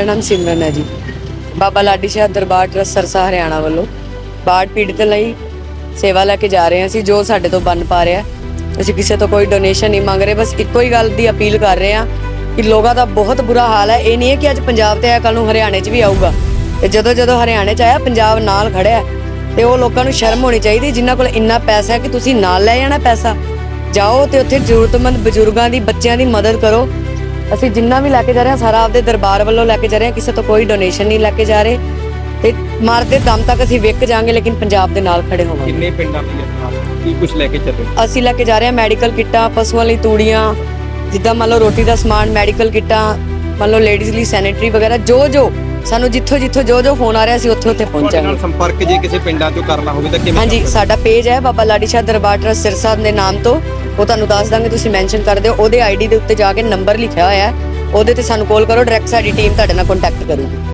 ਮੇਰਾ ਨਾਮ ਸਿਮਰਨ ਹੈ ਜੀ। ਬਾਬਾ ਲਾਡੀ ਸ਼ਾਹ ਦਰਬਾਰ ਟਰੱਸਟ ਸਰਸਾ ਹਰਿਆਣਾ ਵੱਲੋਂ ਬਾੜ ਪੀੜਤ ਲਈ ਸੇਵਾ ਲੈ ਕੇ ਜਾ ਰਹੇ ਹਾਂ ਅਸੀਂ, ਜੋ ਸਾਡੇ ਤੋਂ ਬਣ ਪਾ ਰਿਹਾ ਅਸੀਂ ਕਿਸੇ ਤੋਂ ਕੋਈ ਡੋਨੇਸ਼ਨ ਨਹੀਂ ਮੰਗ ਰਹੇ, ਬਸ ਇੱਕੋ ਹੀ ਗੱਲ ਦੀ ਅਪੀਲ ਕਰ ਰਹੇ ਹਾਂ ਕਿ ਲੋਕਾਂ ਦਾ ਬਹੁਤ ਬੁਰਾ ਹਾਲ ਹੈ। ਇਹ ਨਹੀਂ ਹੈ ਕਿ ਅੱਜ ਪੰਜਾਬ ਤੇ ਆਇਆ ਕੱਲ ਨੂੰ ਹਰਿਆਣੇ 'ਚ ਵੀ ਆਊਗਾ। ਤੇ ਜਦੋਂ ਜਦੋਂ ਹਰਿਆਣੇ 'ਚ ਆਇਆ, ਪੰਜਾਬ ਨਾਲ ਖੜਿਆ ਤੇ ਉਹ ਲੋਕਾਂ ਨੂੰ ਸ਼ਰਮ ਹੋਣੀ ਚਾਹੀਦੀ, ਜਿਨ੍ਹਾਂ ਕੋਲ ਇੰਨਾ ਪੈਸਾ ਹੈ ਕਿ ਤੁਸੀਂ ਨਾਲ ਲੈ ਜਾਣਾ ਪੈਸਾ। ਜਾਓ ਤੇ ਉੱਥੇ ਜ਼ਰੂਰਤਮੰਦ ਬਜ਼ੁਰਗਾਂ ਦੀ, ਬੱਚਿਆਂ ਦੀ ਮਦਦ ਕਰੋ। ਅਸੀਂ ਜਿੰਨਾ ਵੀ ਲੈ ਕੇ ਜਾ ਰਹੇ ਹਾਂ ਸਾਰਾ ਆਪਦੇ ਦਰਬਾਰ ਵੱਲੋਂ ਲੈ ਕੇ ਜਾ ਰਹੇ ਹਾਂ ਕਿਸੇ ਤੋਂ ਕੋਈ ਡੋਨੇਸ਼ਨ ਨਹੀਂ ਲੈ ਕੇ ਜਾ ਰਹੇ। ਤੇ ਮਾਰਦੇ ਦਮ ਤੱਕ ਅਸੀਂ ਵਿਕ ਜਾਾਂਗੇ ਲੇਕਿਨ ਪੰਜਾਬ ਦੇ ਨਾਲ ਖੜੇ ਹੋਵਾਂਗੇ। ਕਿੰਨੇ ਪਿੰਡਾਂ ਦੀ ਕੀ ਕੁਝ ਲੈ ਕੇ ਚੱਲੇ? ਅਸੀਂ ਲੈ ਕੇ ਜਾ ਰਹੇ ਹਾਂ ਮੈਡੀਕਲ ਕਿੱਟਾਂ ਪਸ਼ੂਆਂ ਲਈ ਤੂੜੀਆਂ ਜਿੱਦਾਂ ਮੰਨ ਲਓ ਰੋਟੀ ਦਾ ਸਮਾਨ ਮੈਡੀਕਲ ਕਿੱਟਾਂ ਮੰਨ ਲਓ ਲੇਡੀਜ਼ ਲਈ ਸੈਨੀਟਰੀ ਵਗੈਰਾ ਜੋ ਜੋ ਸਾਨੂੰ ਜਿੱਥੋਂ ਜਿੱਥੋਂ ਜੋ ਜੋ ਫੋਨ ਆ ਰਿਹਾ ਅਸੀਂ ਉੱਥੇ ਉੱਥੇ ਤੁਹਾਡੇ ਨਾਲ ਪਹੁੰਚਾਂਗੇ ਸੰਪਰਕ ਜੇ ਕਿਸੇ ਪਿੰਡਾਂ ਚੋਂ ਕਰਨਾ ਹੋਵੇ ਤਾਂ ਕਿਵੇਂ ਹਾਂਜੀ ਸਾਡਾ ਪੇਜ ਹੈ ਬਾਬਾ ਲਾਡੀ ਸ਼ਾਹ ਦਰਬਾਰ ਟਰੱਸਟ ਸਿਰਸਾ ਦੇ ਨਾਮ ਤੋਂ। ਉਹ ਤੁਹਾਨੂੰ ਦੱਸ ਦਾਂਗੇ ਤੁਸੀਂ ਮੈਂਸ਼ਨ ਕਰ ਦਿਓ। ਉਹਦੇ ਆਈਡੀ ਦੇ ਉੱਤੇ ਜਾ ਕੇ ਨੰਬਰ ਲਿਖਿਆ ਹੋਇਆ ਹੈ। ਉਹਦੇ ਤੇ ਸਾਨੂੰ ਕਾਲ ਕਰੋ ਡਾਇਰੈਕਟ ਸਾਡੀ ਟੀਮ ਤੁਹਾਡੇ ਨਾਲ ਕੰਟੈਕਟ ਕਰੂਗੀ।